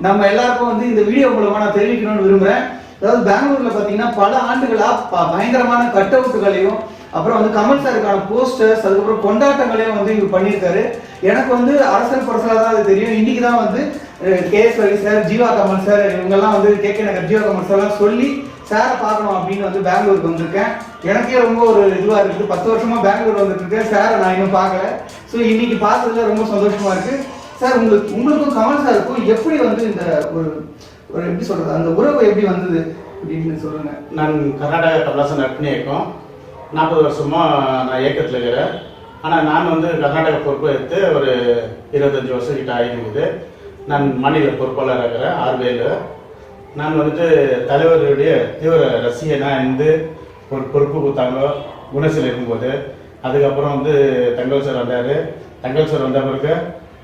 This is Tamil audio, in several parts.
நம்ம எல்லாருக்கும் வந்து இந்த வீடியோ மூலமா நான் தெரிவிக்கணும்னு விரும்புறேன். அதாவது பெங்களூர்ல பாத்தீங்கன்னா பல ஆண்டுகளா ப- பயங்கரமான கட் அவுட்டுகளையும் அப்புறம் வந்து கமல் சாருக்கான போஸ்டர்ஸ் அதுக்கப்புறம் கொண்டாட்டங்களையும் வந்து இவர் பண்ணியிருக்காரு. எனக்கு வந்து அரசல் பரசலாக தான் அது தெரியும். இன்னைக்கு தான் வந்து K S Ravi sir Jeeva Kamal sir இவங்கெல்லாம் வந்து கே கே நகர் ஜீவா கமல் சார்லாம் சொல்லி சாரை பார்க்கணும் அப்படின்னு வந்து பெங்களூருக்கு வந்திருக்கேன். எனக்கே ரொம்ப ஒரு இதுவாக இருக்குது. பத்து வருஷமா பெங்களூர் வந்துட்டு இருக்கேன். சாரை நான் இன்னும் பார்க்கல. ஸோ இன்னைக்கு பார்த்ததுல ரொம்ப சந்தோஷமா இருக்குது சார் உங்களுக்கு உங்களுக்கும் கமல் சாருக்கும் எப்படி வந்து இந்த ஒரு ஒரு எப்படி சொல்றது அந்த உறவு எப்படி வந்தது? அப்படின்னு சொல்லுங்க. நான் கர்நாடக கமலாசன் நட்பணி இயக்கம். நாற்பது வருஷமா நான் இயக்கத்தில் இருக்கிறேன். ஆனால் நான் வந்து கர்நாடக பொறுப்பு எடுத்து ஒரு இருபத்தஞ்சி வருஷம் கிட்ட ஆகிருக்குது நான் மாநில பொறுப்பாளராக இருக்கிறேன் ஆர்வேல நான் வந்துட்டு தலைவருடைய தீவிர ரசிகனாக இருந்து ஒரு பொறுப்பு கொடுத்தாங்க குணசில் இருக்கும்போது. அதுக்கப்புறம் வந்து தங்கல் சார் வந்தார். தங்கல் சார் வந்த பிறகு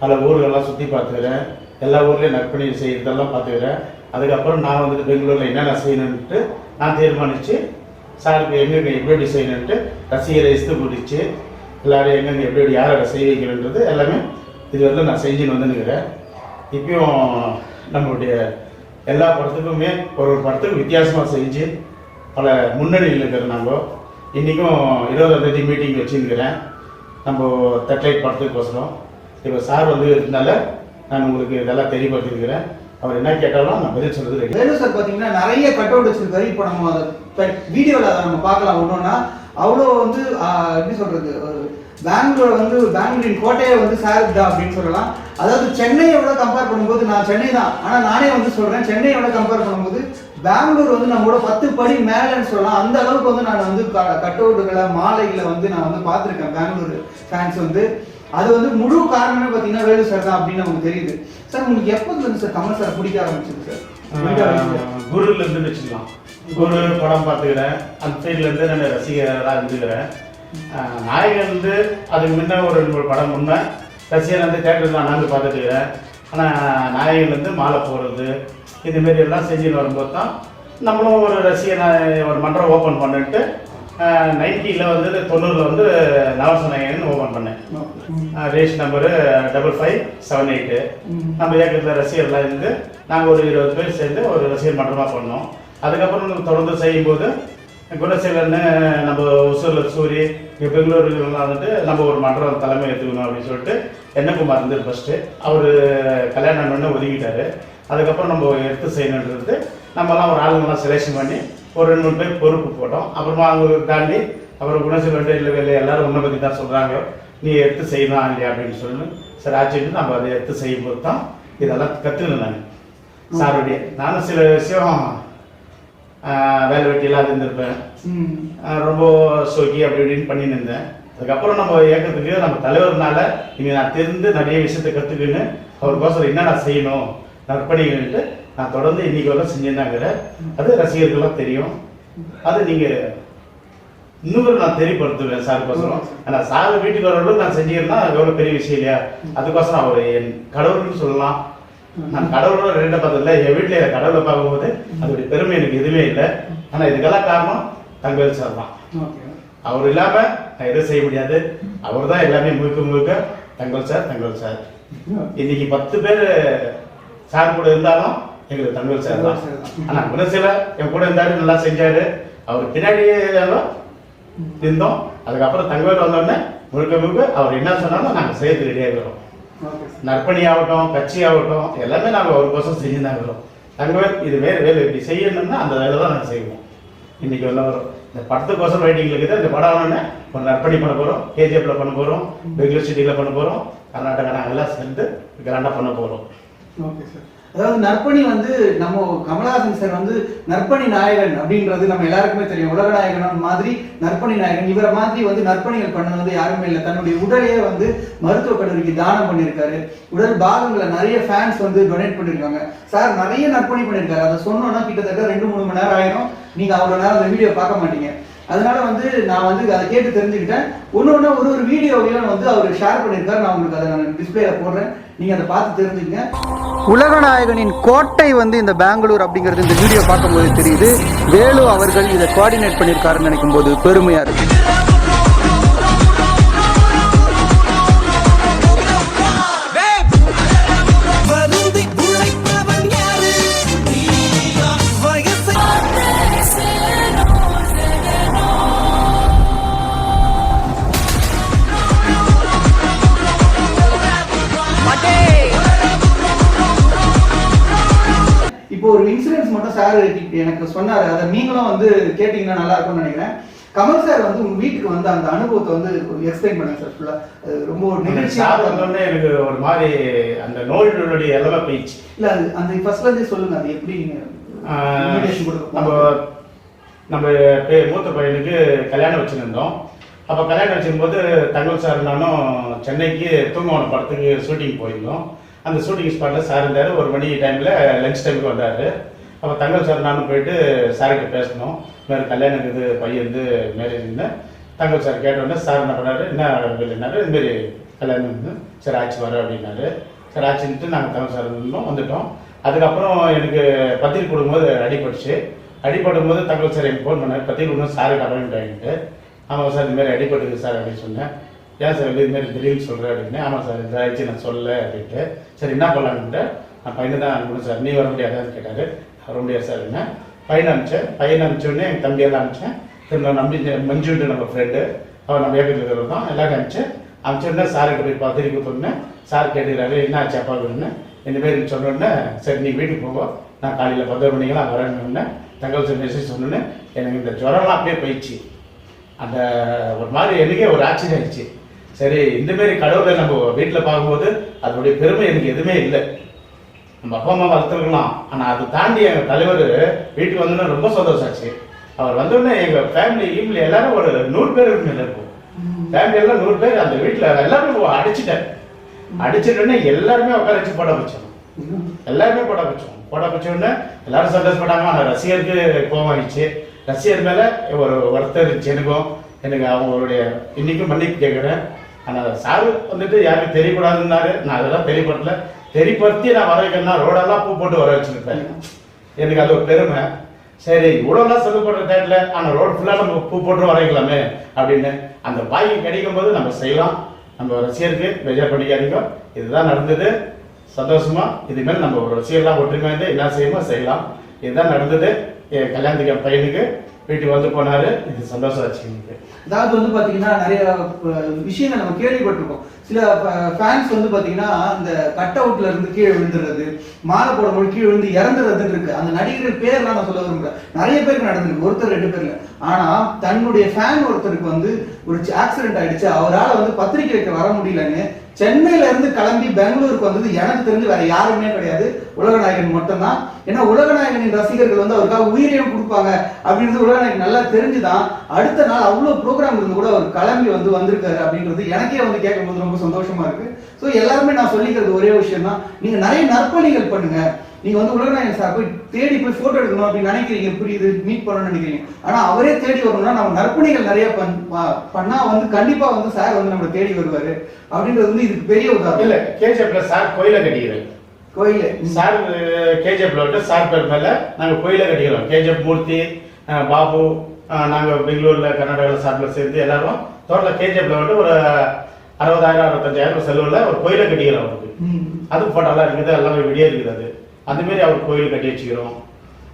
பல ஊர்களெல்லாம் சுற்றி பார்த்துக்கிறேன். எல்லா ஊர்லேயும் நற்பணி செய்கிறதெல்லாம் பார்த்துக்கிறேன். அதுக்கப்புறம் நான் வந்துட்டு பெங்களூரில் என்னென்ன செய்யணுன்ட்டு நான் தீர்மானித்து சாருக்கு எங்கெங்கே எப்படி எப்படி செய்யணுன்ட்டு ரசிகரை இஸ்து பிடிச்சி எல்லாரும் எங்கெங்கே எப்படி எப்படி யாரை செய்ய வைக்கணுன்றது எல்லாமே இது வந்து நான் செஞ்சுன்னு வந்துன்னுக்கிறேன். இப்பயும் நம்மளுடைய எல்லா படத்துக்குமே ஒரு ஒரு படத்துக்கு வித்தியாசமாக செஞ்சு பல முன்னணியில் இருக்கிற நாங்கள் இன்றைக்கும் இருபதாம் தேதி மீட்டிங் வச்சுருக்கிறேன் நம்ம தட்லைட் படத்துக்கோசரம் இப்போ சார் வந்து இருந்தால நான் உங்களுக்கு இதெல்லாம் தெரியப்படுத்திருக்கிறேன் அவர் என்ன கேட்டாலும் நான் பதில் சொல்றது ரெடி சார் பார்த்தீங்கன்னா நிறைய கட் அவுட் வச்சிருக்காரு. இப்போ நம்ம வீடியோவில் அதை நம்ம பார்க்கலாம். ஒன்றோன்னா அவ்வளோ வந்து எப்படி சொல்றது? பெங்களூர் வந்து பெங்களூரின் கோட்டையை வந்து சார் தான் அப்படின்னு சொல்லலாம். அதாவது சென்னையை விட கம்பேர் பண்ணும்போது நான் சென்னை தான். ஆனால் நானே வந்து சொல்கிறேன் சென்னையை விட கம்பேர் பண்ணும்போது பெங்களூர் வந்து நம்மளோட பத்து படி மேலேன்னு சொல்லலாம். அந்த அளவுக்கு வந்து நான் வந்து கட் அவுட்டுகளை மாலைகளை வந்து நான் வந்து பார்த்துருக்கேன். பெங்களூர் ஃபேன்ஸ் வந்து. அது வந்து முழு காரணமே பார்த்தீங்கன்னா வேலு சார் தான் அப்படின்னு நமக்கு தெரியுது. சார் உங்களுக்கு எப்போ இருந்து சார் கமல் சார் பிடிக்க ஆரம்பிச்சது சார்? குருல இருந்து வச்சுக்கலாம். குரு படம் பார்த்துக்கிறேன். அந்த சைட்ல இருந்து நான் ரசிகராக இருந்துக்கிறேன். நாயகன் வந்து அதுக்கு முன்ன ஒரு ரெண்டு மூணு படம் முன்ன ரசிகர் வந்து தேட்டருக்கு நான் வந்து பார்த்துட்டுக்கிறேன். ஆனால் நாயகன் வந்து மாலை போடுறது இதுமாரி எல்லாம் செஞ்சுன்னு வரும்போது தான் நம்மளும் ஒரு ரசிகனை ஒரு மன்றம் ஓப்பன் பண்ணிட்டு நைன்ட்டியில் வந்து தொண்ணூறில் வந்து நவச நாயகன் ஓப்பன் பண்ணேன். ரேஷ் number double five seven eight. நம்ம இயக்கத்தில் ரசிகர்லாம் இருந்து நாங்கள் ஒரு இருபது பேர் சேர்ந்து ஒரு ரசிகர் மன்றமாக பண்ணோம் அதுக்கப்புறம் தொடர்ந்து செய்யும்போது குணசீலன்னு நம்ம ஒசூரில் சூரி இங்கே பெங்களூருலாம் வந்துட்டு நம்ம ஒரு மன்றம் தலைமை எடுத்துக்கணும் அப்படின்னு சொல்லிட்டு என்னகுமார் இருந்தார் ஃபஸ்ட்டு அவர் கல்யாணம் பண்ண ஒதுங்கிட்டாரு அதுக்கப்புறம் நம்ம எடுத்து செய்யணுன்றது நம்மலாம் ஒரு ஆளுங்கெல்லாம் செலெக்ஷன் பண்ணி ஒரு ரெண்டு மூணு பேர் பொறுப்பு போட்டோம். அப்புறமா அவங்க தாண்டி அப்புறம் குணசீலன் இல்லை இல்லை எல்லாரும் உன்னை பற்றி தான் சொல்கிறாங்க நீ எடுத்து செய்யணும் இல்லையா அப்படின்னு சொல்லி. சரி ஆச்சுட்டு நம்ம அதை எடுத்து செய்யும்போது தான் இதெல்லாம் கற்றுக்கணும் நான். சாருடைய நானும் சில விஷயம் வேலை வெட்டியெல்லாம் இருந்திருப்பேன். ம். ஆஹ், ரொம்ப சோக்கி அப்படி இப்படின்னு பண்ணின்னு இருந்தேன். அதுக்கப்புறம் நம்ம இயக்கத்துக்கு நம்ம தலைவர்னால இனி நான் தெரிந்து நிறைய விஷயத்தை கற்றுக்கின்னு அவருக்கோசரம் என்ன நான் செய்யணும் நற்பணிகள்ட்டு நான் தொடர்ந்து இன்னைக்கு வரலாம் செஞ்சுருந்தாங்கிறேன் அது ரசிகர்கள்லாம் தெரியும். அது நீங்கள் இன்னொரு நான் தெரியப்படுத்துவேன் சாருக்கோசரம். ஆனால் சார் வீட்டுக்கு வரவங்களும் நான் செஞ்சுக்கிறேன்னா அது எவ்வளோ பெரிய விஷயம் இல்லையா? அதுக்கோசரம் அவர் என் கடவுள்னு சொல்லலாம். நான் கடவுளோட ரெண்ட பார்த்ததில்ல. என் வீட்டில் என் கடவுளை பார்க்கும்போது அதோடைய பெருமை எனக்கு எதுவுமே இல்லை. ஆனால் இதுக்கெல்லாம் காரணம் தங்கவேல் சார் தான். அவர் இல்லாமல் நான் எதுவும் செய்ய முடியாது. அவர் தான் எல்லாமே முழுக்க முழுக்க தங்கல் சார் தங்கல் சார். இன்னைக்கு பத்து பேர் சார் கூட இருந்தாலும் எங்களுக்கு தங்கல் சார் தான். ஆனால் குணசில என் கூட இருந்தாரு நல்லா செஞ்சாரு. அவர் பின்னாடியே இருந்தோம். அதுக்கப்புறம் தங்கவேல் வந்தோடனே முழுக்க முழுக்க அவர் என்ன சொன்னாலும் நாங்கள் செய்யறதுக்கு ரெடியாக இருக்கிறோம். நற்பணி ஆகட்டும் கட்சி ஆகட்டும் எல்லாமே நாங்கள் அவருக்கோசம் செஞ்சு தான் இருக்கிறோம். தங்கவேல் இது வேறு வேலை. இப்படி செய்யணும்னா அந்த வேலை தான் நாங்கள் செய்வோம். இன்னைக்கு உள்ள வரும். இந்த படத்துக்கோசரம் வெயிட்டிங் இருக்குது. இந்த படம் ஆனோடனே ஒரு நற்பணி பண்ண போகிறோம் கேஜிஎஃப்ல பண்ண போகிறோம் பெங்களூர் சிட்டியில் பண்ண போகிறோம் கர்நாடகா நாங்கெல்லாம் சேர்ந்து கிராண்டாக பண்ண போகிறோம் ஓகே சார். அதாவது நற்பணி வந்து நம்ம கமலஹாசன் சார் வந்து நற்பணி நாயகன் அப்படின்றது நம்ம எல்லாருக்குமே தெரியும். உலக நாயகன் மாதிரி நற்பணி நாயகன். இவரை மாதிரி வந்து நற்பணிகள் பண்ணது வந்து யாருமே இல்லை. தன்னுடைய உடலையே வந்து மருத்துவக் கல்லூரிக்கு தானம் பண்ணியிருக்காரு. உடல் பாகங்களை நிறைய ஃபேன்ஸ் வந்து டொனேட் பண்ணியிருக்காங்க. சார் நிறைய நற்பணி பண்ணியிருக்காரு. அதை சொன்னோன்னா கிட்டத்தட்ட ரெண்டு மூணு மணி நேரம் ஆயிரும். நீங்க அவ்வளோ நேரம் அந்த வீடியோ பார்க்க மாட்டீங்க. அதனால வந்து நான் வந்து அதை கேட்டு தெரிஞ்சுக்கிட்டேன். ஒன்று ஒன்று ஒரு ஒரு வீடியோவையும் வந்து அவர் ஷேர் பண்ணியிருக்காரு. நான் உங்களுக்கு அதை நான் டிஸ்பிளேல போடுறேன். நீங்க அதை பார்த்து தெரிஞ்சுங்க. உலகநாயகனின் கோட்டை வந்து இந்த பெங்களூர் அப்படிங்கிறது இந்த வீடியோ பார்க்கும்போது தெரியுது. வேலு அவர்கள் இதை கோஆர்டினேட் பண்ணியிருக்காருன்னு நினைக்கும் போது பெருமையா இருக்கு. வந்து கேட்டீங்கன்னா நல்லா இருக்கும்னு நினைக்கிறேன். கமல் சார் வந்து உங்க வீட்டுக்கு வந்து அந்த அனுபவத்தை வந்து எக்ஸ்பிளைன் பண்ணுங்க சார் ஃபுல்லா ரொம்ப ஒரு சார் நிகழ்ச்சியா வந்தோடனே எனக்கு ஒரு மாதிரி அந்த நோயினுடைய எல்லாமே போயிடுச்சு. இல்ல அது அந்த ஃபர்ஸ்ட்ல இருந்தே சொல்லுங்க அது எப்படி நம்ம நம்ம மூத்த பையனுக்கு கல்யாணம் வச்சுருந்தோம். அப்போ கல்யாணம் வச்சிருக்கும்போது தங்கல் சார் நானும் சென்னைக்கு தூங்கவனம் படத்துக்கு ஷூட்டிங் போயிருந்தோம். அந்த ஷூட்டிங் ஸ்பாட்டில் சார் இருந்தார். ஒரு மணி டைமில் லஞ்ச் டைமுக்கு வந்தார். அப்போ தங்கல் சார் நானும் போயிட்டு சார்கிட்ட பேசணும். இந்த மாதிரி கல்யாணம் இது பையன் வந்து இருந்தேன் தங்கல் சார் கேட்டோடனே சார் என்ன பண்ணாரு என்ன இல்லைனாரு இதுமாரி கல்யாணம் இருந்து சரி ஆச்சு வர அப்படின்னாரு. சரி ஆச்சுன்ட்டு நாங்கள் தங்கல் சார் இருந்தோம் வந்துட்டோம். அதுக்கப்புறம் எனக்கு பத்திரிக்கை கொடுக்கும்போது அடிபட்டுச்சு அடிபடும் போது தங்கல் சார் எனக்கு ஃபோன் பண்ணார். பத்திரிக்கை கொடுக்கும் சாருக்கு அப்பாயின்மெண்ட் ஆகிட்டு ஆமாம் சார் இதுமாரி மாதிரி அடிபட்டுருக்கு சார் அப்படின்னு சொன்னேன். ஏன் சார் இதுமாரி திடீர்னு சொல்கிறேன் அப்படின்னு. ஆமாம் சார் இதை ஆயிடுச்சு நான் சொல்லலை அப்படின்ட்டு. சரி என்ன பண்ணலான்ட்டு நான் பையனை தான் அனுப்பணும் சார் நீ வர முடியாதான்னு? கேட்டார். வர சார் என்ன? பையனை அனுப்பிச்சேன். பையனை அனுப்பிச்சோடனே என் எங்கள் தம்பியெல்லாம் அனுப்பிச்சேன். திரும்ப நம்பி மஞ்சுட்டு நம்ம ஃப்ரெண்டு அவன் நம்ம ஏற்கனவே இருக்கிறது தான். எல்லாரும் அனுப்பிச்சேன். அனுப்பிச்சோடனே சார்கிட்ட போய் பத்திரிக்கை கொடுத்தோன்னே சார் கேட்டுக்கிறாரு என்ன ஆச்சு அப்பா? அப்படின்னு. இந்த மாதிரி சரி நீ வீட்டுக்கு போவோம் நான் காலையில் பத்து மணிக்கெல்லாம் வரேன்னு தகவல் சார் மெசேஜ் சொன்னோன்னே எனக்கு இந்த ஜுரம்லாம் அப்படியே போயிடுச்சு. அந்த ஒரு மாதிரி எனக்கே ஒரு ஆச்சரியம் ஆயிடுச்சு. சரி இந்தமாரி கடவுளை நம்ம வீட்டில் பார்க்கும்போது அதனுடைய பெருமை எனக்கு எதுவுமே இல்லை. நம்ம அப்பா அம்மா வளர்த்துருக்கலாம். ஆனால் அதை தாண்டி எங்கள் தலைவர் வீட்டுக்கு வந்தோன்னே ரொம்ப சந்தோஷம் ஆச்சு அவர் வந்தோடனே எங்கள் ஃபேமிலி ஈமில் எல்லாரும் ஒரு நூறு பேர் மேலே இருக்கும் ஃபேமிலி எல்லாம் நூறு பேர் அந்த வீட்டில் எல்லாரும் அடிச்சிட்டேன் அடிச்சிட்டோன்னே எல்லாருமே உட்கார வச்சு போட வச்சோம். எல்லாருமே போட வச்சோம். போட வச்ச உடனே எல்லாரும் சந்தோஷப்பட்டாங்க. ஆனால் ரசிகருக்கு கோவம் ஆயிடுச்சு. ரசிகர் மேலே ஒரு ஒருத்தர் இருந்துச்சு. எனக்கும் எனக்கு அவங்களுடைய இன்னைக்கும் மன்னிப்பு கேட்குறேன். ஆனால் சார் வந்துட்டு யாருக்கும் தெரியக்கூடாதுன்னாரு. நான் அதெல்லாம் தெரியப்படுத்தல தெரிப்படுத்தி நான் வர வைக்கணும்னா ரோடெல்லாம் பூ போட்டு வர வச்சுருப்பேன். எனக்கு அது ஒரு பெருமை. சரி இவ்வளோலாம் சொல்லப்படுற டேட்டில் ஆனால் ரோடு ஃபுல்லாக நம்ம பூ போட்டு வர வைக்கலாமே அப்படின்னு அந்த பாக்கி கிடைக்கும் போது நம்ம செய்யலாம். நம்ம ரசிகருக்கு பெஜா பண்ணிக்காதீங்க. இதுதான் நடந்தது. சந்தோஷமா இதுமாரி நம்ம ஒரு ரசிகர்லாம் ஒற்றுமை வந்து என்ன செய்யணுமோ செய்யலாம். இதுதான் நடந்தது. என் கல்யாணத்துக்கு என் பையனுக்கு வீட்டுக்கு வந்து போனாரு. இது சந்தோஷம் ஆச்சு அதாவது வந்து பாத்தீங்கன்னா நிறைய விஷயங்கள் நம்ம கேள்விப்பட்டிருக்கோம். சில ஃபேன்ஸ் வந்து பார்த்தீங்கன்னா அந்த கட் அவுட்ல இருந்து கீழே விழுந்துறது மாலை போடும்போது கீழே விழுந்து இறந்துடுறதுன்னு இருக்கு. அந்த நடிகர்கள் பேர்லாம் நான் சொல்ல விரும்புறேன் நிறைய பேருக்கு நடந்திருக்கு ஒருத்தர் ரெண்டு பேர்ல. ஆனா தன்னுடைய ஃபேன் ஒருத்தருக்கு வந்து ஒரு ஆக்சிடென்ட் ஆயிடுச்சு. அவரால் வந்து பத்திரிக்கை வைக்க வர முடியலன்னு சென்னையில இருந்து கிளம்பி பெங்களூருக்கு வந்தது எனக்கு தெரிஞ்சு வேற யாருமே கிடையாது. உலகநாயகன் மட்டும்தான். ஏன்னா உலகநாயகனின் ரசிகர்கள் வந்து அவருக்காக உயிரையும் கொடுப்பாங்க அப்படின்றது உலகநாயகன் நல்லா தெரிஞ்சுதான். அடுத்த நாள் அவ்வளவு ப்ரோக்ராம் இருந்து கூட அவர் கிளம்பி வந்து வந்திருக்காரு அப்படின்றது எனக்கே வந்து கேட்கும்போது ரொம்ப சந்தோஷமா இருக்கு. ஸோ எல்லாருமே நான் சொல்லிக்கிறது ஒரே விஷயம் தான் நீங்க நிறைய நற்பணிகள் பண்ணுங்க. நீங்க வந்து உலகநாயகன் சார் போய் தேடி போய் போட்டோ எடுக்கணும் அப்படின்னு நினைக்கிறீங்க. புரியுது மீட் பண்ணணும்னு நினைக்கிறீங்க. ஆனா அவரே தேடி வரணும்னா நம்ம நற்பணிகள் நிறைய பண்ணா வந்து கண்டிப்பா வந்து சார் வந்து நம்மளை தேடி வருவாரு. அப்படின்றது வந்து இதுக்கு பெரிய உதாரணம். இல்ல கேஜிஎஃப்ல சார் கோயிலை கட்டிக்கிறேன். கோயில. சார் கேஜிஎஃப்ல விட்டு சார் பேர் மேல நாங்க கோயிலை கட்டிக்கிறோம். கேஜிஎஃப் மூர்த்தி பாபு நாங்க பெங்களூர்ல கர்நாடகாவில் சார்பில் சேர்ந்து எல்லாரும் தோட்டத்தில் கேஜிஎஃப்ல விட்டு ஒரு அறுபதாயிரம் அறுபத்தஞ்சாயிரம் செலவுல ஒரு கோயிலை கட்டிக்கிறோம் அவருக்கு. அது போட்டோலாம் இருக்குது எல்லாமே வெளியே இருக்குது அது. அந்த மாதிரி அவர் கோயில் கட்டி வச்சுக்கிறோம்.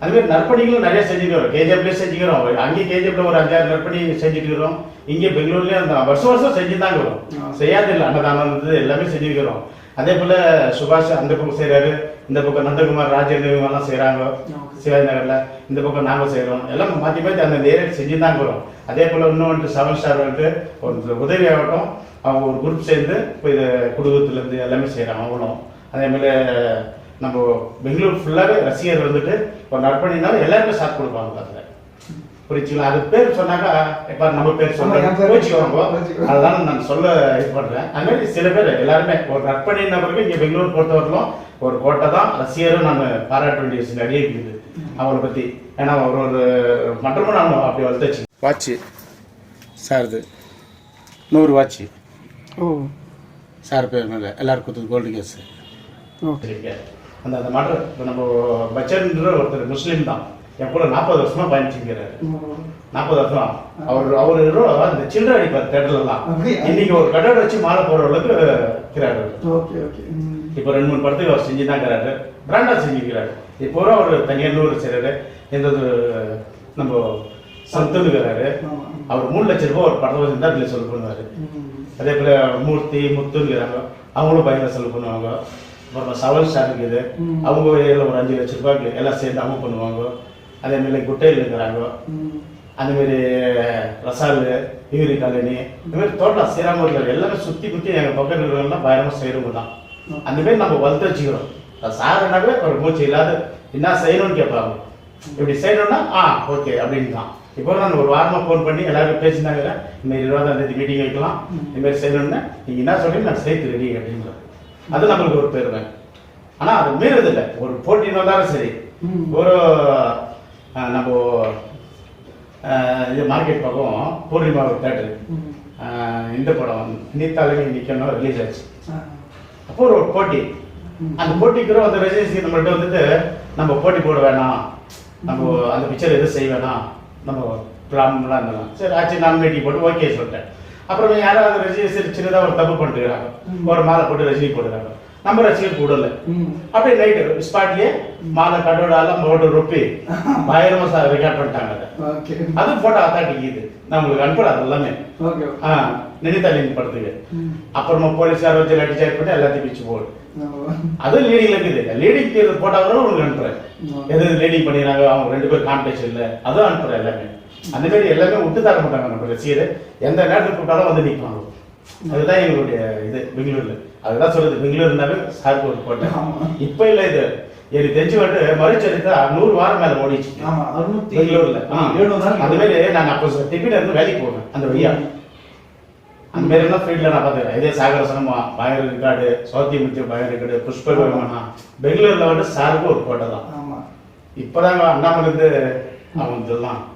அது மாதிரி நற்பணிகளும் நிறைய செஞ்சுக்கிறோம். கேஜிஎஃப்லேயே செஞ்சுக்கிறோம். அங்கே கேஜிஎஃப்ல ஒரு அஞ்சாறு நற்பணி செஞ்சுட்டு இருக்கிறோம். இங்கே பெங்களூர்லயே அந்த வருஷம் வருஷம் செஞ்சு இருக்கிறோம் ஆ. செய்யாது இல்லை அன்னதானம் எல்லாமே செஞ்சுக்கிறோம் அதே போல சுபாஷ் அந்த பக்கம் செய்றாரு இந்த பக்கம் நந்தகுமார் ராஜேந்திர எல்லாம் செய்றாங்க Okay. சிவாஜி நகர்ல இந்த பக்கம் நாங்க செய்றோம். எல்லாம் மாத்தி மாத்தி அந்த ஏரியா செஞ்சு தான் இருக்கிறோம் அதே போல இன்னும் வந்துட்டு செவன் ஸ்டார் வந்துட்டு ஒரு உதவி ஆகட்டும். அவங்க ஒரு குரூப் சேர்ந்து இப்போ இது குடும்பத்துல இருந்து எல்லாமே செய்றாங்க அவங்களும். அதே மாதிரி நம்ம பெங்களூர் ஃபுல்லாவே ரசிகர் வந்துட்டு ஒரு நற்பணினாலும் எல்லாருமே சாத் கொடுப்பாங்க அதுல புரிச்சுங்களா அது பேர் சொன்னாக்கா இப்ப நம்ம பேர் ஆமா, என் சொல்றோம் பேர் கோச்சிக்குவாங்க கோச்சிக்குவாங்க. அதுதான் நான் சொல்ல இது பண்றேன். அது மாதிரி சில பேர் எல்லாருமே ஒரு நற்பணி நபருக்கு இங்க பெங்களூர் பொறுத்தவரையிலும் ஒரு கோட்டை தான் ரசிகரும் நான் பாராட்ட வேண்டிய விஷயம் நிறைய இருக்குது. அவங்கள பத்தி. ஏன்னா ஒரு ஒரு மற்றமும் நான் அப்படி வளர்த்துச்சு வாட்சு. சார்து நூறு வாட்சு. ஓ. சார் பேர் மேலே. எல்லாருக்கும் கொடுத்தது கோல்டு கேஸ் ஓகே அந்த அந்த மாற்றம் இப்போ நம்ம பச்சன்ன்ற ஒருத்தர் முஸ்லீம் தான். என் கூட நாற்பது வருஷமா பயணிச்சுக்கிறாரு நாற்பது வருஷம். அவர் அவர் இந்த சில்லறை அடிப்பார் தேட்டர்லாம்? இன்னைக்கு ஒரு கடை வச்சு மாலை போடுற அளவுக்கு இருக்கிறாரு ஓகே ஓகே. இப்போ ரெண்டு மூணு படத்துக்கு அவர் செஞ்சு தான் இருக்கிறாரு பிராண்டா செஞ்சுக்கிறாரு. இப்போ அவர் தனியார் நூறு செய்கிறாரு இது நம்ம சத்துனுக்கிறாரு ஆமா. அவர் மூணு லட்ச ரூபாய் ஒரு படத்தை செஞ்சா அதில் செலவு பண்ணுவார். அதே போல மூர்த்தி முத்துங்கிறாங்க அவங்களும் பயங்கர செலவு பண்ணுவாங்க. அப்புறம் சவல் ஸ்டார் இருக்குது. அவங்க ஒரு அஞ்சு லட்ச ரூபாய்க்கு எல்லாம் சேர்ந்து அவங்க பண்ணுவாங்க. அதே மாதிரி குட்டையில் இருக்கிறாங்க. அந்த மாதிரி ரசால் யூரி காலனி இந்த மாதிரி தோட்டம் ஸ்ரீராமூரில் எல்லாமே சுற்றி குத்தி எங்கள் பக்கம் இருக்கிறவங்களாம் பயங்கரமாக செய்கிறவங்க தான். அந்த மாதிரி நம்ம வளர்த்து வச்சுக்கிறோம். அது சாருனாவே ஒரு மூச்சு இல்லாத என்ன செய்யணும்னு கேட்பாங்க. இப்படி செய்யணும்னா ஆ ஓகே அப்படின்னு தான் இப்போ நான் ஒரு வாரமாக ஃபோன் பண்ணி எல்லாரும் பேசினாங்க. இந்த மாதிரி இருபதாம் தேதி மீட்டிங் வைக்கலாம். இந்த மாதிரி செய்யணும்னா. நீங்கள் என்ன சொல்லி நான் சேர்த்து ரெடி அப்படின்ற அது நம்மளுக்கு ஒரு பெருமை. ஆனால் அது மீறதில்லை. ஒரு போட்டி வந்தாலும் சரி. ஒரு நம்ம இது மார்க்கெட் பக்கம் பூர்ணிமா தேட்டரு. இந்த படம் நீத்தாலுமே நிற்கணும் ரிலீஸ் ஆச்சு. அப்போ ஒரு போட்டி. அந்த போட்டிக்கு அந்த ரஜினி நம்மள்ட்ட வந்துட்டு நம்ம போட்டி போட வேணாம். நம்ம அந்த பிக்சர் எதுவும் செய்ய வேணாம். நம்ம பிளான்லாம் இருந்தலாம் சரி ஆச்சு நான் மீட்டிங் போட்டு ஓகே சொல்லிட்டேன். அப்புறம் யாராவது ரஜினி சின்னதாக ஒரு தப்பு பண்ணிட்டுக்கிறாங்க ம். ஒரு மாலை போட்டு ரஜினி போட்டுக்கிறாங்க நம்ம ரசிகர் கூடல. அப்படியே நைட்டு ஸ்பாட்லயே மாலை கடோட எல்லாம் போட்டு ரொப்பி பயங்கரமா ரெக்கார்ட் பண்ணிட்டாங்க அதை. அது போட்டோ அத்தாட்டிக்கு இது. நம்மளுக்கு அனுப்புற அது எல்லாமே. நினைத்தாலின் படத்துக்கு. அப்புறமா போலீஸ்கார வச்சு லட்டி சார்ஜ் பண்ணி எல்லாத்தையும் பிச்சு போடு. அதுவும் லீடிங்ல இருக்குது. லீடிங் போட்டா கூட உங்களுக்கு அனுப்புறேன். எது லீடிங் பண்ணிடுறாங்க அவங்க ரெண்டு பேரும் காம்படிஷன் இல்லை அதுவும் அனுப்புறேன் எல்லாமே. அந்த மாதிரி எல்லாமே விட்டு தர மாட்டாங்க நம்ம ரசிகர். எந்த நேரத்துக்கு கூப்பிட்டாலும் வந்து நிற்பாங்க அதுதான் எங்களுடைய இது பெங்களூர்ல. அதுதான் சொல்லுது பெங்களூர்னாவே சார்பு ஒரு கோட்டை ஆமா. இப்ப இல்ல இது. எனக்கு தெரிஞ்சு வந்து மறுச்சரித்தா நூறு வாரம் மேல ஓடிச்சு ஆமா அறுநூத்தி பெங்களூர்ல. அந்த மாதிரி நான் அப்போ டிஃபின் இருந்து வேலைக்கு போவேன் அந்த வழியா. அந்த மாதிரி எல்லாம் ஃபீல்ட்ல நான் பார்த்துக்கிறேன். இதே சாகர சனமா பயங்கர இருக்காடு சௌத்தி முத்தியம் பயங்கர இருக்காடு புஷ்ப விமானா பெங்களூர்ல வந்து சாருக்கு ஒரு கோட்டை தான் ஆமா. இப்போதாங்க அண்ணாமலை இருந்து அவங்க இதெல்லாம் ம். ஆஹ்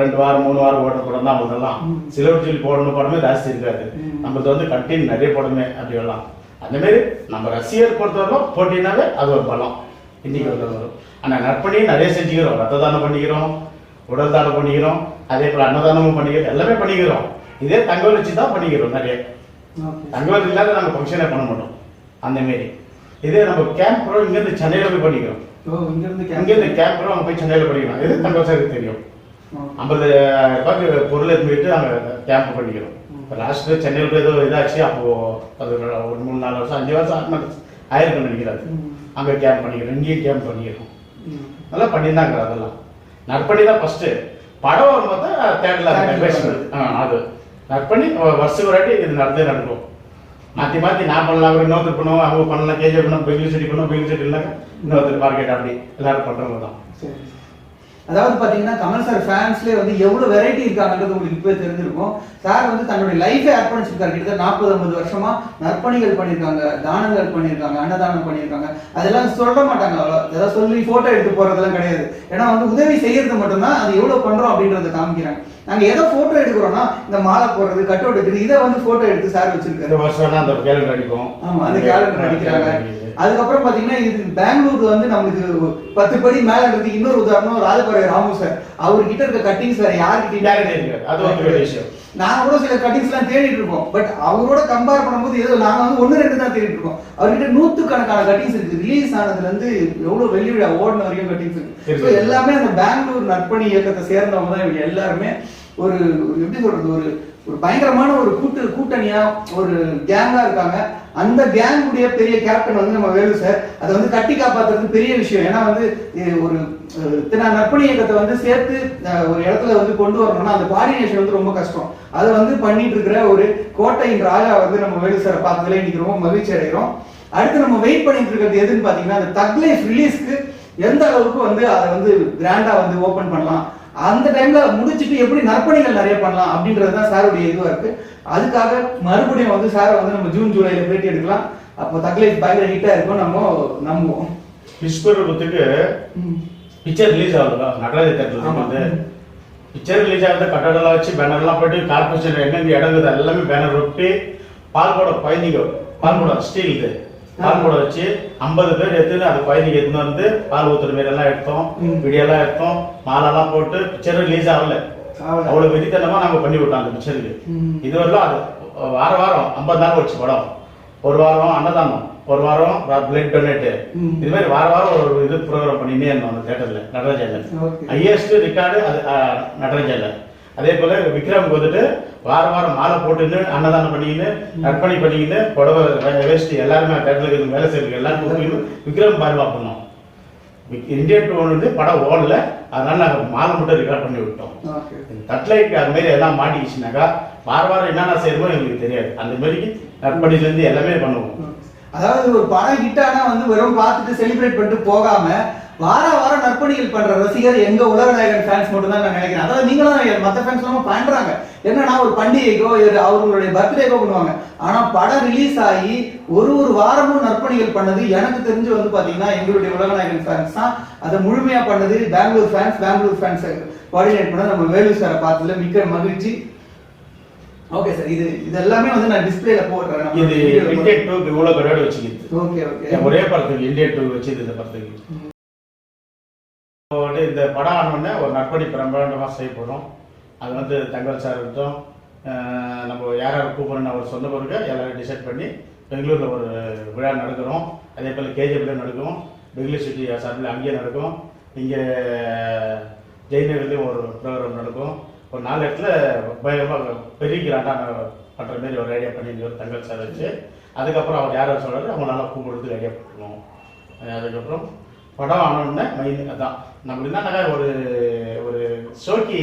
ரெண்டு வாரம் மூணு வாரம் ஓடுற படம் தான் அவங்கெல்லாம் ம். சிலவர் சொல்லி போடணும் படமே ஜாஸ்தி இருக்காது. ம். நம்மளது வந்து கண்டினியூ நிறைய படமே அப்படி எல்லாம் அந்த மாதிரி நம்ம ரசிகர் பொறுத்தவரைக்கும் போட்டினாவே அது ஒரு பலம். இன்னைக்கு வந்து வரும். ஆனால் நற்பணி நிறைய செஞ்சுக்கிறோம். ரத்த தானம் பண்ணிக்கிறோம் உடல் தானம் பண்ணிக்கிறோம் அதே போல் அன்னதானமும் பண்ணிக்கிறோம் எல்லாமே பண்ணிக்கிறோம். இதே தங்கவல் வச்சு தான் பண்ணிக்கிறோம் நிறைய. தங்கவல் இல்லாத நம்ம ஃபங்க்ஷனே பண்ண மாட்டோம். அந்த மாரி. இதே நம்ம கேம்ப் இங்கேருந்து சென்னையில் போய் பண்ணிக்கிறோம். இங்கேருந்து கேம்ப் ப்ரோ அங்கே போய் சென்னையில் தங்கவல் சாருக்கு தெரியும். ஐம்பது ரூபாய்க்கு பொருள் எடுத்து போயிட்டு அங்கே கேம்ப் பண்ணிக்கிறோம். இப்போ லாஸ்ட்டு சென்னையில் போய் ஏதோ இதாச்சு அப்போ அது ஒரு மூணு நாலு வருஷம் அஞ்சு வருஷம் ஆறு மாசம் ஆயிருக்கும் நினைக்கிறாரு. அங்கே கேம்ப் பண்ணிக்கிறோம். இங்கேயும் கேம்ப் பண்ணிக்கிறோம். நல்லா பண்ணியிருந்தாங்க அதெல்லாம். நற்பணி தான் ஃபஸ்ட்டு படம் வரும்போது தேட்டரில் அது. நற்பணி வருஷம் ஒரு வாட்டி இது நடந்தே நடக்கும். மாற்றி மாற்றி நான் பண்ணலாம் அவர் இன்னொருத்தர் பண்ணுவோம் அவங்க பண்ணலாம் கேஜி பண்ணோம் பெங்களூர் சிட்டி பண்ணோம் பெங்களூர் சிட்டி இல்லைங்க இன்னொருத்தர் மார்க்கெட் அப்படி எல்லாரும் பண்ணுறவங்க தான். சரி. அதாவது பாத்தீங்கன்னா கமல் சார் ஃபேன்ஸ்லேயே வந்து எவ்வளவு வெரைட்டி இருக்காங்கன்றது உங்களுக்கு இப்போ தெரிஞ்சிருக்கும். சார் வந்து தன்னுடைய லைஃபே அர்ப்பணிச்சிருக்காரு கிட்டத்தட்ட நாற்பது ஐம்பது வருஷமா நற்பணிகள் பண்ணியிருக்காங்க தானங்கள் பண்ணியிருக்காங்க அன்னதானம் பண்ணியிருக்காங்க. அதெல்லாம் சொல்ல மாட்டாங்க அவ்வளோ. ஏதாவது சொல்லி போட்டோ எடுத்து போறதெல்லாம் கிடையாது. ஏன்னா வந்து உதவி செய்யறது மட்டும்தான் அது எவ்வளவு பண்றோம் அப்படின்றத காமிக்கிறாங்க. நாங்க எதை போட்டோ எடுக்கிறோம்னா இந்த மாலை போடுறது கட் அவுட் இதை வந்து போட்டோ எடுத்து சார் வச்சிருக்காரு. வருஷம் அந்த கேலண்டர் அடிக்கும். ஆமா அந்த கேலண்டர் அடிக்கிறாங்க. அதுக்கப்புறம் பாத்தீங்கன்னா இது பெங்களூர் வந்து நம்மளுக்கு பத்து படி மேல இருக்கு இன்னொரு உதாரணம் ராஜபாளைய ராமு சார். அவர்கிட்ட இருக்க கட்டிங்ஸ் வேற யாருக்கிட்ட. அது ஒரு விஷயம். நாங்க கூட சில கட்டிங்ஸ் எல்லாம் தேடிட்டு இருக்கோம் பட் அவரோட கம்பேர் பண்ணும்போது ஏதோ நாங்க வந்து ஒண்ணு ரெண்டு தான் தேடிட்டு இருக்கோம். அவர்கிட்ட நூத்துக்கணக்கான கட்டிங்ஸ் இருக்கு. ரிலீஸ் ஆனதுல இருந்து எவ்வளவு வெள்ளி விழா ஓடின வரைக்கும் கட்டிங்ஸ் இருக்கு. எல்லாமே அந்த பெங்களூர் நற்பணி இயக்கத்தை சேர்ந்தவங்க தான் இவங்க எல்லாருமே. ஒரு எப்படி சொல்றது? ஒரு ஒரு பயங்கரமான ஒரு கூட்டு கூட்டணியா ஒரு கேங்கா இருக்காங்க. அந்த கேங்குடைய பெரிய கேப்டன் வந்து நம்ம வேலு சார் அதை வந்து கட்டி காப்பாத்துறது பெரிய விஷயம். ஏன்னா வந்து ஒரு அஹ், நற்பணி இயக்கத்தை வந்து சேர்த்து ஒரு இடத்துல வந்து கொண்டு வரணும்னா அந்த கோஆர்டினேஷன் வந்து ரொம்ப கஷ்டம். அதை வந்து பண்ணிட்டு இருக்கிற ஒரு கோட்டையின் ராஜா வந்து நம்ம வேலு சாரை பார்த்ததுல இன்னைக்கு ரொம்ப மகிழ்ச்சி அடைகிறோம். அடுத்து நம்ம வெயிட் பண்ணிட்டு இருக்கிறது எதுன்னு பாத்தீங்கன்னா அந்த தக்லைஃப் ரிலீஸ்க்கு எந்த அளவுக்கு வந்து அதை வந்து கிராண்டா வந்து ஓபன் பண்ணலாம்? அந்த டைம்ல முடிச்சிட்டு எப்படி நற்பணிகள் நிறைய பண்ணலாம் அப்படின்றது தான் சாருடைய இதுவா இருக்கு. அதுக்காக மறுபடியும் வந்து சாரை வந்து நம்ம ஜூன் ஜூலைல பேட்டி எடுக்கலாம். அப்போ தக்லைஃப் பயங்கர ஹிட்டா இருக்கும் நம்ம நம்புவோம். விஸ்வரூபத்துக்கு. பிக்சர் ரிலீஸ் ஆகுதுல நடராஜ தேட்டர்ல ஆமா. வந்து. பிக்சர் ரிலீஸ் ஆகுது கட்டடம்லாம் வச்சு பேனர்லாம் போட்டு கார்பரேஷன் எங்கெங்க இடங்குது எல்லாமே பேனர் ஒட்டி பால்கோட பயணிங்க பால்கோட ஸ்டீல் இது. பால்கோட வச்சு ஐம்பது பேர் எடுத்துன்னு அது பயணிக்கு எடுத்துன்னு வந்து பால் ஊத்துற மாரி எல்லாம் எடுத்தோம். விடியெல்லாம் எடுத்தோம் மாலெல்லாம் போட்டு பிக்சர் ரிலீஸ் ஆகல. அவ்வளவு வெறித்தனமா நாங்க பண்ணி விட்டோம் அந்த பிக்சருக்கு ம். இது வரலாம் அது வார வாரம் ஐம்பது நாள் வச்சு படம் ஒரு வாரம் அன்னதானம் ஒரு வாரம் பிளட் டொனேட். இது மாதிரி வார வாரம் ஒரு இது ப்ரோக்ராம் பண்ணினே இருந்தோம் அந்த தேட்டர்ல Okay. ஹையஸ்ட் ரெக்கார்டு அது அஹ், நடராஜால அதே போல விக்ரம் வந்துட்டு வார வாரம் மாலை போட்டுன்னு அன்னதானம் பண்ணிக்கின்னு நற்பணி பண்ணிக்கின்னு புடவை வே- வேஷ்டி எல்லாருமே இருக்கிற வேலை செய்யறதுக்கு எல்லாரும் கொடுக்கணும் விக்ரம் பாருவா பண்ணோம் இந்தியன் டூ வந்து படம் ஓடல. அதனால நாங்கள் மாலை மட்டும் ரெக்கார்ட் பண்ணி விட்டோம். தட்லைட் அது மாதிரி எல்லாம் மாட்டிக்கிச்சுனாக்கா வார வாரம் என்னென்ன செய்யணுமோ எங்களுக்கு தெரியாது. அந்த மாதிரி நற்பணிலேருந்து எல்லாமே பண்ணுவோம். அதாவது ஒரு படம் ஹிட் ஆனா வந்து வெறும் பார்த்துட்டு செலிப்ரேட் பண்ணிட்டு போகாம வார வாரம் நற்பணிகள் பண்ற ரசிகர் எங்க உலக நாயகன் ஃபேன்ஸ் மட்டும் தான் நான் நினைக்கிறேன். அதாவது நீங்களும் மற்ற ஃபேன்ஸ் எல்லாம் பண்றாங்க. என்னன்னா ஒரு பண்டிகைக்கோ ஒரு அவங்களுடைய பர்த்டேக்கோ பண்ணுவாங்க. ஆனா படம் ரிலீஸ் ஆகி ஒரு ஒரு வாரமும் நற்பணிகள் பண்ணது எனக்கு தெரிஞ்சு வந்து பாத்தீங்கன்னா எங்களுடைய உலக நாயகன் ஃபேன்ஸ் தான். அதை முழுமையா பண்ணது Bangalore fans Bangalore fans coordinate பண்ண நம்ம வேலு சாரை பார்த்ததுல மிக்க மகிழ்ச்சி. ஓகே சார் இது இது எல்லாமே வந்து நான் டிஸ்பிளேல போடுறேன் இது இந்தியன் டூக்கு இவ்வளோ கடையோடு வச்சுக்கிது ஓகே ஓகே ஒரே படத்துக்கு இந்தியன் டூ வச்சுது இந்த படத்துக்கு. வந்து இந்த படம் ஆனோடனே ஒரு நற்பணி பிரம்மாண்டமாக செய்ய போகிறோம் அது வந்து தங்கல் சார் இருக்கட்டும் நம்ம யார் யார் கூப்பிடணும் அவர் சொன்ன பிறகு எல்லாரும் டிசைட் பண்ணி பெங்களூரில் ஒரு விழா நடக்கிறோம் அதே போல் கேஜிஎஃப்ல நடக்கும். பெங்களூர் சிட்டி சார்பில் அங்கேயே நடக்கும். இங்கே ஜெயநகர்லேயும் ஒரு ப்ரோக்ராம் நடக்கும். ஒரு நாலு இடத்துல பயங்கரமாக பெரிய கிராண்டாக பண்ணுற மாதிரி ஒரு ஐடியா பண்ணி ஒரு தங்கல் சார் வச்சு. அதுக்கப்புறம் அவர் யார் யார் அவங்க நல்லா கூப்பிடுறதுக்கு ஐடியா பண்ணுவோம் அதுக்கப்புறம் படம் ஆனோடனே மெயின் அதான். நம்ம என்னன்னாக்கா ஒரு ஒரு ஷோக்கி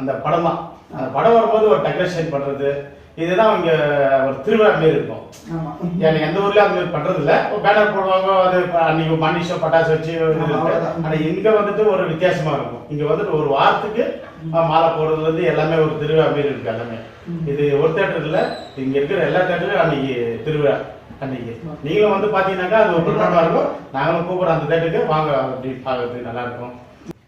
அந்த படம் தான் அந்த படம் வரும்போது ஒரு டெக்கரேஷன் பண்ணுறது இதுதான் இங்கே ஒரு திருவிழா மாரி இருக்கும். எனக்கு எந்த ஊர்லயும் அது மாதிரி பண்றது இல்ல பேனர் போடுவாங்க அது அன்னைக்கு மணி ஷோ பட்டாசு வச்சு. ஆனா இங்க வந்துட்டு ஒரு வித்தியாசமா இருக்கும். இங்க வந்துட்டு ஒரு வாரத்துக்கு மாலை போடுறதுல இருந்து எல்லாமே ஒரு திருவிழா மாரி இருக்கு எல்லாமே. இது ஒரு தேட்டர் இல்ல இங்க இருக்கிற எல்லா தேட்டரும் அன்னைக்கு திருவிழா. அன்னைக்கு. நீங்களும் வந்து பாத்தீங்கன்னாக்கா அது ஒரு பிரமாண்டமா இருக்கும். நாங்களும் கூப்பிட அந்த டேட்டுக்கு வாங்க அப்படி பார்க்கறதுக்கு நல்லா இருக்கும்.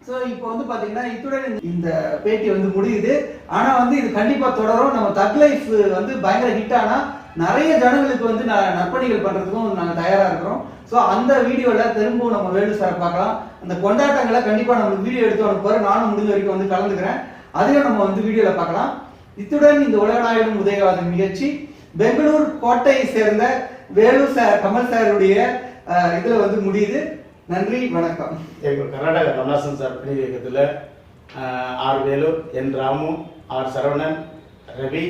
சோ இப்போ வந்து பாத்தீங்கன்னா இத்துடன் இந்த- பேட்டி வந்து முடியுது. ஆனா வந்து இது கண்டிப்பா தொடரும். நம்ம தக் லைஃப் வந்து பயங்கர ஹிட் ஆனா நிறைய ஜனங்களுக்கு வந்து நான் நற்பணிகள் பண்றதுக்கும் நாங்க தயாரா இருக்கிறோம். சோ அந்த வீடியோல திரும்பவும் நம்ம வேலு சார் பார்க்கலாம். அந்த கொண்டாட்டங்களை கண்டிப்பா நம்ம வீடியோ எடுத்து அனுப்புவாரு நானும் முடிஞ்ச வரைக்கும் வந்து கலந்துக்கிறேன். அதையும் நம்ம வந்து வீடியோல பார்க்கலாம். இத்துடன் இந்த உலகநாயகன் உதயவாதம் நிகழ்ச்சி பெங்களூர் கோட்டையை சேர்ந்த வேலு சார் கமல் சாருடைய இதுல வந்து முடியுது. நன்றி வணக்கம். எங்கள் கர்நாடக கமலாசன் சார் பணி இயக்கத்தில் R Velu N Ramu R Saravanan Ravi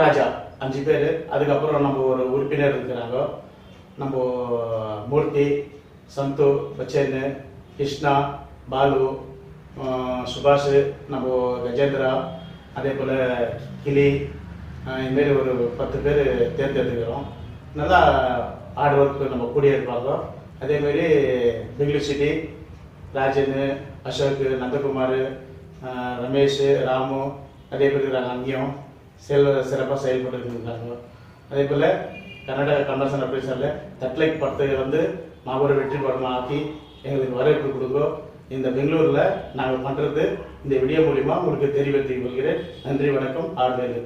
Raja அஞ்சு பேர். அதுக்கப்புறம் நம்ம ஒரு உறுப்பினர் இருக்கிறாங்க. நம்ம மூர்த்தி சந்து பச்சேன்னு கிருஷ்ணா பாலு சுபாஷ் நம்ம கஜேந்திரா அதே போல் கிளி இதுமாரி ஒரு பத்து பேர் தேர்ந்தெடுத்துக்கிறோம் நல்லா ஹார்ட் ஒர்க் நம்ம கூடிய இருப்பாங்க. அதேமாரி பெங்களூர் சிட்டி ராஜன் அசோக் நந்தகுமார் ரமேஷ் ராமு அதே பேர் இருக்கிறாங்க அங்கேயும். செல் சிறப்பாக செயல்பட்டு இருக்காங்க. அதே போல் கர்நாடகா கண்டசன் அப்படின்னு சொல்ல தட்லைக் படத்தை வந்து மாபெரும் வெற்றி படமாக ஆக்கி எங்களுக்கு வரவேற்பு கொடுங்க. இந்த பெங்களூரில் நாங்கள் பண்ணுறது இந்த வீடியோ மூலிமா உங்களுக்கு தெரிவித்துக் கொள்கிறேன். நன்றி வணக்கம் ஆர்வேலு